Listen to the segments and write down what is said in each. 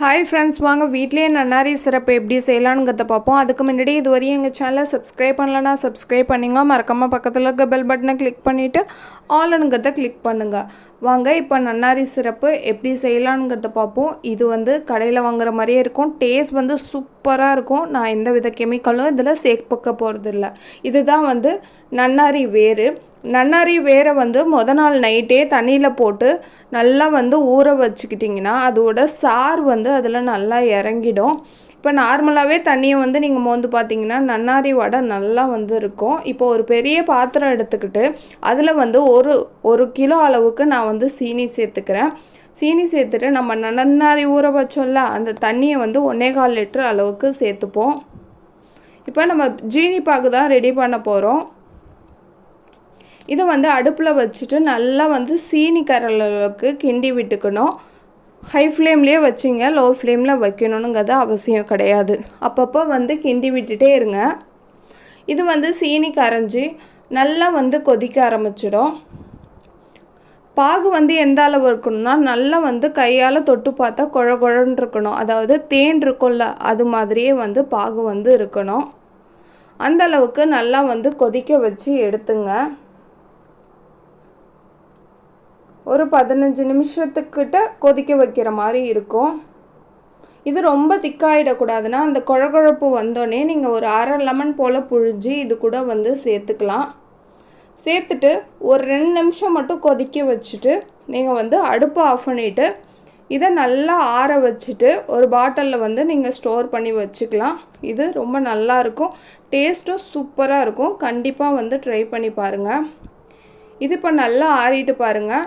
Hi friends வாங்க வீட்லேயே நன்னாரி சிறப்பு எப்படி செய்யலாங்கிறத பார்ப்போம். அதுக்கு முன்னாடி இது வரையும் எங்கள் சேனலை சப்ஸ்கிரைப் பண்ணலன்னா சப்ஸ்கிரைப் பண்ணிங்க. மறக்காமல் பக்கத்தில் இருக்க பெல் பட்டனை கிளிக் பண்ணிவிட்டு ஆல்னுங்கிறத கிளிக் பண்ணுங்கள் வாங்க இப்போ நன்னாரி சிறப்பு எப்படி செய்யலாங்கிறத பார்ப்போம். இது வந்து கடையில் வாங்குற மாதிரியே இருக்கும். டேஸ்ட் வந்து சூப்பராக இருக்கும். நான் எந்த வித கெமிக்கலும் இதில் சேர்க்க போகிறதில்ல இதுதான் வந்து நன்னாரி வேறு நன்னாரி வேரை வந்து முத நாள் நைட்டே தண்ணியில் போட்டு நல்லா வந்து ஊற வச்சுக்கிட்டிங்கன்னா அதோட சார் வந்து அதில் நல்லா இறங்கிடும். இப்போ நார்மலாகவே தண்ணியை வந்து நீங்கள் மோந்து பார்த்தீங்கன்னா நன்னாரி வடை நல்லா வந்து இருக்கும். இப்போ ஒரு பெரிய பாத்திரம் எடுத்துக்கிட்டு அதில் வந்து ஒரு ஒரு கிலோ அளவுக்கு நான் வந்து சீனி சேர்த்துக்கிறேன். சீனி சேர்த்துட்டு நம்ம நன்னாரி ஊற வச்சோம்ல அந்த தண்ணியை வந்து ஒன்றே கால் லிட்டர் அளவுக்கு சேர்த்துப்போம். இப்போ நம்ம ஜீனி பாகு தான் ரெடி பண்ண போகிறோம் இதை வந்து அடுப்பில் வச்சுட்டு நல்லா வந்து சீனி கரலுக்கு அளவுக்கு கிண்டி விட்டுக்கணும். ஹை ஃப்ளேம்லேயே வச்சிங்க. லோ ஃப்ளேமில் வைக்கணுங்கிறது அவசியம் கிடையாது. அப்பப்போ வந்து கிண்டி விட்டுட்டே இருங்க. இது வந்து சீனி கரைஞ்சி நல்லா வந்து கொதிக்க ஆரம்பிச்சிடும். பாகு வந்து எந்த அளவு இருக்கணும்னா நல்லா வந்து கையால் தொட்டு பார்த்தா குழ குழன்னு இருக்கணும். அதாவது தேன் இருக்கும்ல அது மாதிரியே வந்து பாகு வந்து இருக்கணும். அந்த அளவுக்கு நல்லா வந்து கொதிக்க வச்சு எடுத்துங்க. ஒரு பதினஞ்சு நிமிஷத்துக்கிட்ட கொதிக்க வைக்கிற மாதிரி இருக்கும். இது ரொம்ப திக்காயிடக்கூடாதுன்னா அந்த குழகுழப்பு வந்தோடனே நீங்கள் ஒரு அரை லெமன் போல் புழிஞ்சு இது கூட வந்து சேர்த்துக்கலாம். சேர்த்துட்டு ஒரு ரெண்டு நிமிஷம் மட்டும் கொதிக்க வச்சுட்டு நீங்கள் வந்து அடுப்பை ஆஃப் பண்ணிவிட்டு இதை நல்லா ஆற வச்சுட்டு ஒரு பாட்டிலில் வந்து நீங்கள் ஸ்டோர் பண்ணி வச்சுக்கலாம். இது ரொம்ப நல்லாயிருக்கும் டேஸ்ட்டும் சூப்பராக இருக்கும். கண்டிப்பாக வந்து ட்ரை பண்ணி பாருங்கள் இது இப்போ நல்லா ஆறிட்டு பாருங்கள்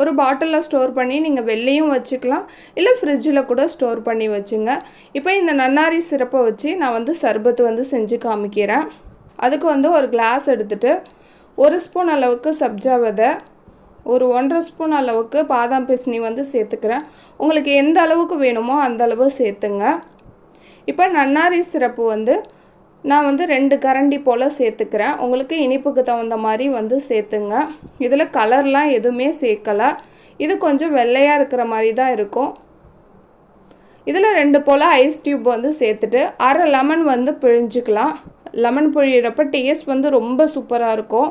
ஒரு பாட்டிலில் ஸ்டோர் பண்ணி நீங்கள் வெளிலையும் வச்சுக்கலாம். இல்லை ஃப்ரிட்ஜில் கூட ஸ்டோர் பண்ணி வச்சுங்க. இப்போ இந்த நன்னாரி சிறப்பை வச்சு நான் வந்து சர்பத்து வந்து செஞ்சு காமிக்கிறேன். அதுக்கு வந்து ஒரு கிளாஸ் எடுத்துகிட்டு ஒரு ஸ்பூன் அளவுக்கு சப்ஜா விதை ஒரு ஒன்றரை ஸ்பூன் அளவுக்கு பாதாம் பிசினி வந்து சேர்த்துக்கிறேன். உங்களுக்கு எந்த அளவுக்கு வேணுமோ அந்த அளவு சேர்த்துங்க. இப்போ நன்னாரி சிறப்பு வந்து நான் வந்து ரெண்டு கரண்டி போல் சேர்த்துக்கிறேன். உங்களுக்கு இனிப்புக்கு தகுந்த மாதிரி வந்து சேர்த்துங்க. இதில் கலர்லாம் எதுவுமே சேர்க்கலை. இது கொஞ்சம் வெள்ளையாக இருக்கிற மாதிரி தான் இருக்கும். இதில் ரெண்டு போல் ஐஸ் டியூப் வந்து சேர்த்துட்டு அரை லெமன் வந்து பிழிஞ்சிக்கலாம். லெமன் பிழிகிறப்ப டேஸ்ட் வந்து ரொம்ப சூப்பராக இருக்கும்.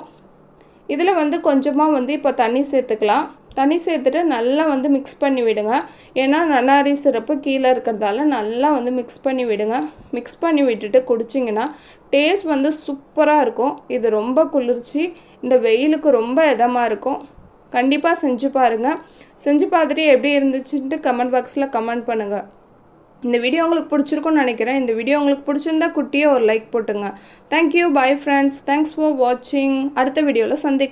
இதில் வந்து கொஞ்சமாக வந்து இப்போ தண்ணி சேர்த்துக்கலாம். தண்ணி சேர்த்துட்டு நல்லா வந்து மிக்ஸ் பண்ணி விடுங்க. ஏன்னா நன்னாரி சிறப்பு கீழே இருக்கிறதால நல்லா வந்து மிக்ஸ் பண்ணி விடுங்க. மிக்ஸ் பண்ணி விட்டுட்டு குடிச்சிங்கன்னா டேஸ்ட் வந்து சூப்பராக இருக்கும். இது ரொம்ப குளிர்ச்சி இந்த வெயிலுக்கு ரொம்ப இதமாக இருக்கும். கண்டிப்பாக செஞ்சு பாருங்கள் செஞ்சு பார்த்துட்டு எப்படி இருந்துச்சுன்ட்டு கமெண்ட் பாக்ஸில் கமெண்ட் பண்ணுங்கள் இந்த வீடியோ உங்களுக்கு பிடிச்சிருக்கும்னு நினைக்கிறேன். இந்த வீடியோ உங்களுக்கு பிடிச்சிருந்தா குட்டியே ஒரு லைக் போட்டுங்க. Thank you bye friends thanks for வாட்சிங் அடுத்த வீடியோவில் சந்திக்க